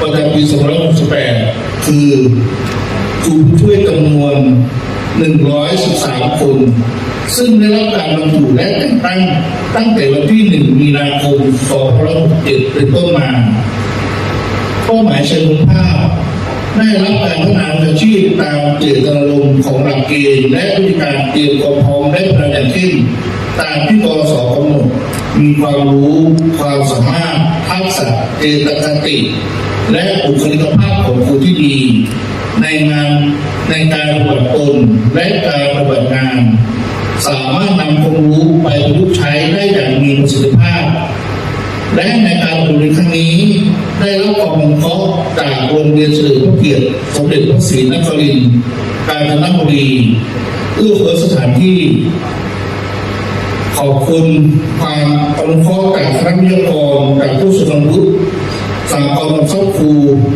ประจำปี2568 คือครูผู้ช่วยจำนวน 113 คน ซึ่งได้รับการบรรจุและแต่งตั้งตั้งแต่วันที่ 1 มีนาคม 2567 เป็นต้นมาเป้าหมายเชิงภาพได้รับการพัฒนาอาชีพตามเจตนารมณ์ของหลักเกณฑ์และวิธีการเตรียมความพร้อมได้พลังอย่างขึ้นตามที่กรสกำหนดมีความรู้ความสามารถ ทักษะเจตคติ และบุคลิกภาพของครูที่ดี ในงานในการปฏิบัติตนและการปฏิบัติงาน สามารถนำความรู้ไปประยุกต์ใช้ได้อย่างมีประสิทธิภาพ และในการบรมในครั้งนี้ได้รับความอนุเคราะห์จากโรงเรียนเฉลิมพระเกียรติสมเด็จพระศรีนครินทร์กาญจนบุรีเอื้อเฟื้อสถานที่ ขอบคุณความอนุเคราะห์จากคณะวิทยากรจากผู้ทรงวุฒิสากลบังคับครู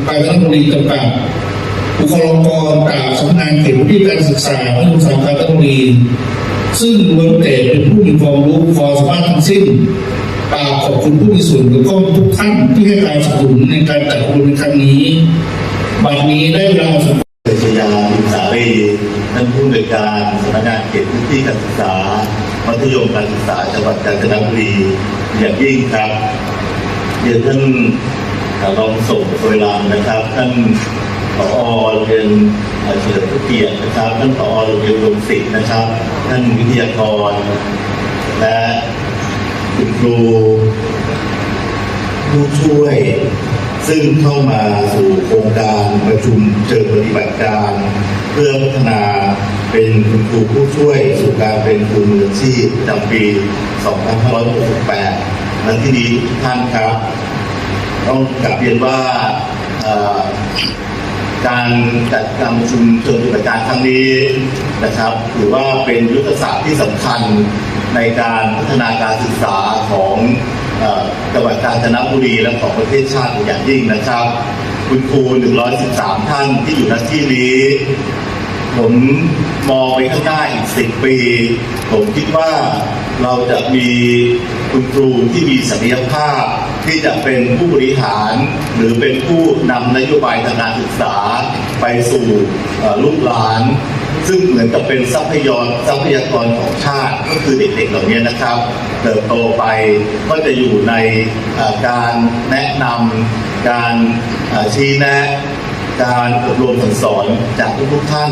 กาญจนบุรีจำกัดบุคลากรจากสำนักงานเขตพื้นที่การศึกษาและอุตสาหกรรมกาญจนบุรีซึ่งล้วนแต่เป็นผู้มีความรู้ความสามารถทั้งสิ้นกราบขอบคุณผู้มีส่วนเกี่ยวข้องทุกท่านที่ให้การสนับสนุนในการจัดอบรมในครั้งนี้บัดนี้ได้เวลาสมควรเดชยาอินสารีท่านผู้อำนวยการสำนักงานเขตพื้นที่การศึกษา มัธยมการศึกษาจังหวัดกาญจนบุรีอย่างยิ่งครับเรียนท่านรองส่งโดยรานะครับ ท่านผอโรงเรียนเฉลิมพระเกียรตินะครับ ท่านผอโรงเรียนรวมศิษย์นะครับ ท่านวิทยากร และคุณครูผู้ช่วย ซึ่งเข้ามาสู่โครงการประชุมเชิงปฏิบัติการ เพื่อพัฒนาเป็นคุณครูผู้ช่วยสู่การเป็นครูมืออาชีพประจำปี 2568และที่นี้ทุกท่านครับ ต้องกลับเรียนว่าการจัดการประชุมเชิงปฏิบัติการครั้งนี้นะครับถือว่าเป็นยุทธศาสตร์ที่สำคัญในการพัฒนาการศึกษาของจังหวัดกาญจนบุรีและของประเทศชาติอย่างยิ่งนะครับ คุณครู 113 ท่านที่อยู่ณที่นี้ ผมมองไปข้างหน้าอีกสิบปี ผมคิดว่าเราจะมีคุณครูที่มีศักยภาพ ที่จะเป็นผู้บริหาร หรือเป็นผู้นำนโยบายทางการศึกษา ไปสู่ลูกหลาน ซึ่งเหมือนกับเป็นทรัพยากรทรัพยากรของชาติ ก็คือเด็กๆเหล่านี้นะครับ เติบโตไปก็จะอยู่ในการแนะนำการชี้แนะการอบรมสั่งสอนจากทุกๆท่าน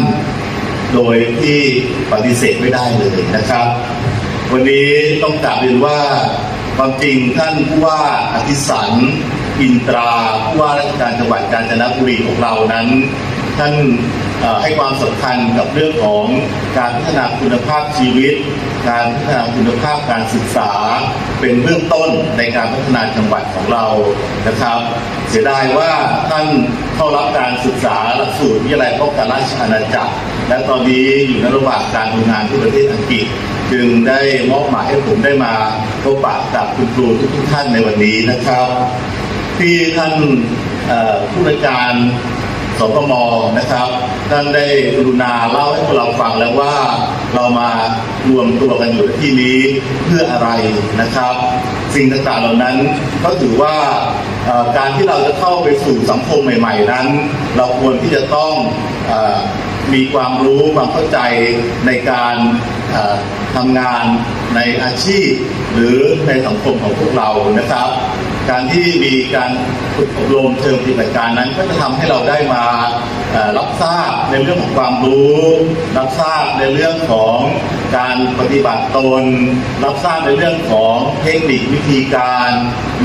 โดยที่ปฏิเสธไม่ได้เลยนะครับ วันนี้ต้องกราบเรียนว่าความจริงท่านผู้ว่าอธิสันอินตราผู้ว่าราชการจังหวัดกาญจนบุรีของเรานั้น ท่านให้ความสำคัญกับเรื่องของการพัฒนาคุณภาพชีวิต การพัฒนาคุณภาพการศึกษา เป็นเบื้องต้นในการพัฒนาจังหวัดของเรานะครับ เสียดายว่าท่านเข้ารับการศึกษาหลักสูตรวิทยาลัยป้องกันราชอาณาจักร และตอนนี้อยู่ในระหว่างการทำงานที่ประเทศอังกฤษจึงได้มอบหมายให้ผมได้มาพบปะกับคุณครูทุกท่านในวันนี้นะครับ ที่ท่านผู้ในการ สพมนะครับท่านได้กรุณาเล่าให้พวกเราฟังแล้วว่าเรามารวมตัวกันอยู่ที่นี้เพื่ออะไรนะครับ สิ่งต่างๆเหล่านั้นก็ถือว่าการที่เราจะเข้าไปสู่สังคมใหม่ ๆ นั้น เราควรที่จะต้องอมีความรู้ความเข้าใจในการทำงานในอาชีพ หรือในสังคมของพวกเรานะครับ การที่มีการฝึกอบรมเชิงปฏิบัติการนั้น ก็จะทำให้เราได้มารับทราบในเรื่องของความรู้ รับทราบในเรื่องของการปฏิบัติตน รับทราบในเรื่องของเทคนิควิธีการ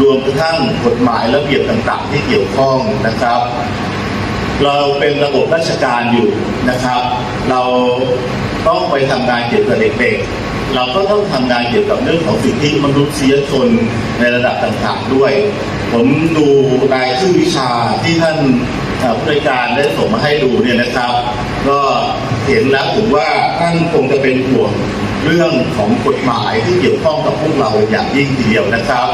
รวมกระทั่งกฎหมายระเบียบต่างๆ ที่เกี่ยวข้องนะครับ เราเป็นระบบราชการอยู่นะครับ เราต้องไปทำงานเกี่ยวกับเด็กๆ เราก็ต้องทำงานเกี่ยวกับเรื่องของสิทธิมนุษยชนในระดับต่างๆด้วย ผมดูรายชื่อวิชาที่ท่านผู้ริการได้ส่งมาให้ดูเนี่ยนะครับ ก็เห็นแล้วถึงว่าท่านคงจะเป็นห่วงเรื่องของกฎหมายที่เกี่ยวข้องกับพวกเราอย่างยิ่งทีเดียวนะครับ